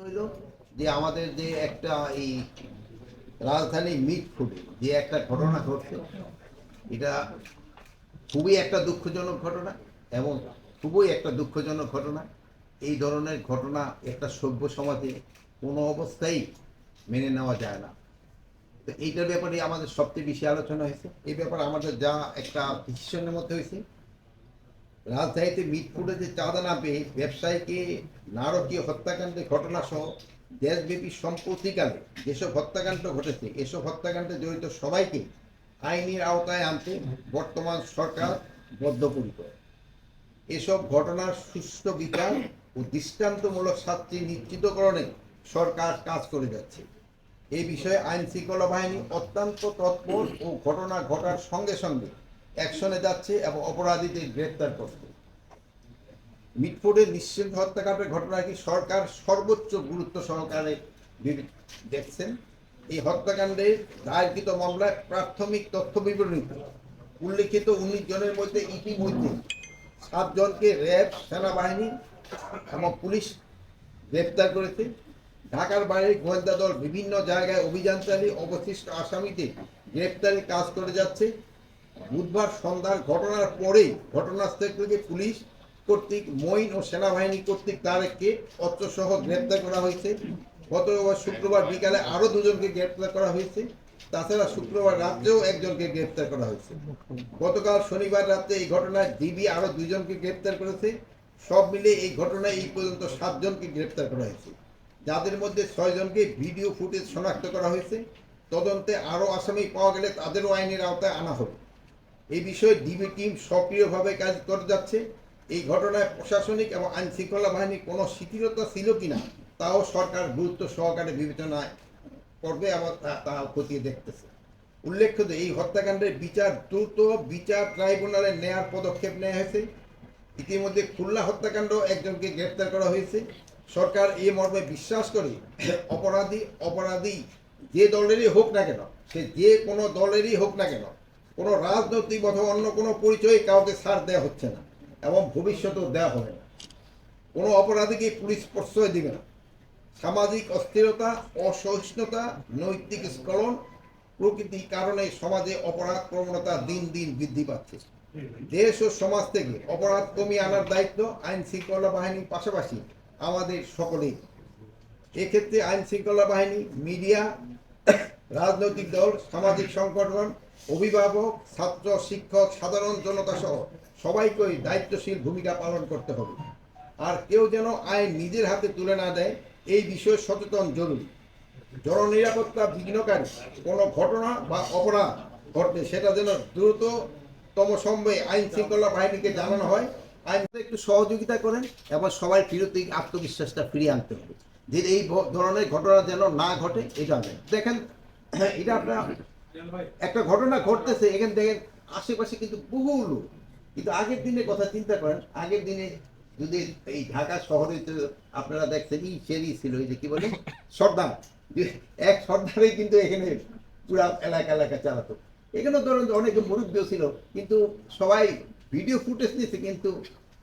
হইল যে আমাদের যে একটা এই রাজধানী মিট ফুডে যে একটা ঘটনা ঘটছে, এটা খুবই একটা দুঃখজনক ঘটনা এবং খুবই একটা দুঃখজনক ঘটনা। এই ধরনের ঘটনা একটা সভ্য সমাজে কোনো অবস্থায় মেনে নেওয়া যায় না। তো এইটার ব্যাপারে আমাদের সবচেয়ে বেশি আলোচনা হয়েছে। এই ব্যাপারে আমাদের যা একটা ডিসিশনের মধ্যে হয়েছে রাজধানীতে মিটফুটে যে চাঁদা না পেয়ে ব্যবসায়ীকে নারকীয় হত্যাকাণ্ডের ঘটনা সহ দেশব্যাপী সম্প্রতিকালে যেসব হত্যাকাণ্ড ঘটেছে, এসব হত্যাকাণ্ডে জড়িত সবাইকে আইনের আওতায় আনতে বর্তমান সরকার বদ্ধপরিকর। এসব ঘটনার সুষ্ঠু বিচার ও দৃষ্টান্তমূলক শাস্তি নিশ্চিতকরণে সরকার কাজ করে যাচ্ছে। এই বিষয়ে আইন শৃঙ্খলা বাহিনী অত্যন্ত তৎপর ও ঘটনা ঘটার সঙ্গে সঙ্গে অ্যাকশনে যাচ্ছে এবং অপরাধীদের গ্রেপ্তার করছে। মিটফোর্ডের নিশ্চিত হত্যাকাণ্ডের ঘটনাকে সরকার সর্বোচ্চ গুরুত্ব সহকারে দেখছেন? এই হত্যাকাণ্ডে দায়েরকৃত মামলায় প্রাথমিক তথ্য বিবরণীতে উল্লিখিত উনিশ জনের মধ্যে ইতিমধ্যে সাতজনকে র্যাব, সেনাবাহিনী এবং পুলিশ গ্রেপ্তার করেছে। ঢাকার বাইরে গোয়েন্দা দল বিভিন্ন জায়গায় অভিযান চালিয়ে অবশিষ্ট আসামিদের গ্রেপ্তারি কাজ করে যাচ্ছে। বুধবার সন্ধ্যার ঘটনার পরেই ঘটনাস্থল থেকে পুলিশ কর্তৃক মঈন ও সেনাবাহিনী কর্তৃক তারেককে অস্ত্রসহ গ্রেপ্তার করা হয়েছে। গতবার শুক্রবার বিকালে আরও দুজনকে গ্রেপ্তার করা হয়েছে। তাছাড়া শুক্রবার রাত্রেও একজনকে গ্রেপ্তার করা হয়েছে। গতকাল শনিবার রাতে এই ঘটনায় ডিবি আরও দুজনকে গ্রেপ্তার করেছে। সব মিলে এই ঘটনায় এই পর্যন্ত সাতজনকে গ্রেপ্তার করা হয়েছে। যাদের মধ্যে ছয়জনকে ভিডিও ফুটেজ শনাক্ত করা হয়েছে। তদন্তে আরও আসামি পাওয়া গেলে তাদেরও আইনের আওতায় আনা হবে। এই বিষয়ে ডিবি টিম সক্রিয়ভাবে কাজ করে যাচ্ছে। এই ঘটনায় প্রশাসনিক এবং আইন শৃঙ্খলা বাহিনীর কোনো শিথিলতা ছিল কিনা, তাও সরকার গুরুত্ব সহকারে বিবেচনায় করবে এবং তা- খতিয়ে দেখতেছে। উল্লেখ্য যে এই হত্যাকাণ্ডের বিচার দ্রুত বিচার ট্রাইব্যুনালে নেয়ার পদক্ষেপ নেওয়া হয়েছে। ইতিমধ্যে খুলনা হত্যাকাণ্ড একজনকে গ্রেপ্তার করা হয়েছে। সরকার এই মর্মে বিশ্বাস করে অপরাধী অপরাধী যে দলেরই হোক না কেন, সে যে কোনো দলেরই হোক না কেন কোনো রাজনৈতিক অথবা অন্য কোনো পরিচয়ে কাউকে ছাড় দেওয়া হচ্ছে না এবং ভবিষ্যতেও দেওয়া হবে না। কোনো অপরাধীকে পুলিশ প্রশ্রয় দিবে না। সামাজিক অস্থিরতা, অসহিষ্ণুতা, নৈতিক স্খলন প্রকৃতির কারণে সমাজে অপরাধ প্রবণতা দিন দিন বৃদ্ধি পাচ্ছে। দেশ ও সমাজ থেকে অপরাধ কমিয়ে আনার দায়িত্ব আইন শৃঙ্খলা বাহিনীর পাশাপাশি আমাদের সকলেই এক্ষেত্রে আইন শৃঙ্খলা বাহিনী, মিডিয়া রাজনৈতিক দল সামাজিক সংগঠন অভিভাবক ছাত্র শিক্ষক সাধারণ জনতা সহ সবাইকেই দায়িত্বশীল ভূমিকা পালন করতে হবে। আর কেউ যেন আইন নিজের হাতে তুলে না দেয় এই বিষয়ে সচেতন জরুরি। জননিরাপত্তা বিঘ্নকারী কোনো ঘটনা বা অপরাধ ঘটলে সেটা যেন দ্রুততম সময়ে আইন শৃঙ্খলা বাহিনীকে জানানো হয়। আইন একটু সহযোগিতা করেন এবং সবাই ফিরতে আত্মবিশ্বাসটা ফিরিয়ে আনতে হবে। যে এই ধরনের ঘটনা যেন না ঘটে এটা দেখেন এটা আপনার একটা ঘটনা ঘটতেছে, এখান থেকে আশেপাশে কিন্তু বহু লোক। কিন্তু আগের দিনের কথা চিন্তা করেন, আগের দিনে যদি এই ঢাকা শহরে আপনারা দেখছেন ই সেরি ছিল, এই যে কি বলে, সর্দার। এক সর্দারে কিন্তু এখানে পুরা এলাকা এলাকা চালাতো। এখানে ধরুন অনেকে মুরব্বীও ছিল, কিন্তু সবাই ভিডিও ফুটেজ নিয়েছে কিন্তু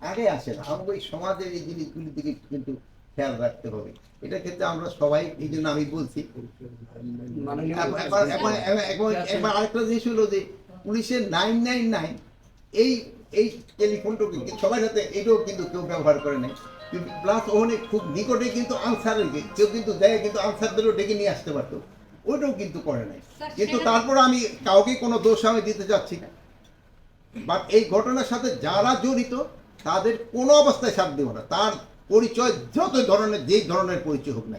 আগে আসে না। আমাকে সমাজের এই জিনিসগুলির দিকে কিন্তু খেয়াল রাখতে হবে। এটা ক্ষেত্রে আমরা সবাই, এই জন্য আমি বলছি এবার- এবার- এবার- এবার- এবার- এবার আরেকটা জিনিস হলো যে পুলিশের নাইন নাইন নাইন এই এই টেলিফোনটা কিন্তু সবাই সাথে এটাও কিন্তু কেউ ব্যবহার করে নাই। প্লাস ওখানে খুব নিকটে কিন্তু আনসারের কেউ কিন্তু দেয় কিন্তু আনসারদেরও ডেকে নিয়ে আসতে পারতো। ওইটাও কিন্তু করে নাই। কিন্তু তারপর আমি কাউকে কোনো দোষ আমি দিতে চাচ্ছি না। বাট এই ঘটনার সাথে যারা জড়িত তাদের কোনো অবস্থায় সাথ দেব না। তার পরিচয় যত ধরনের যেই ধরনের পরিচয় হোক না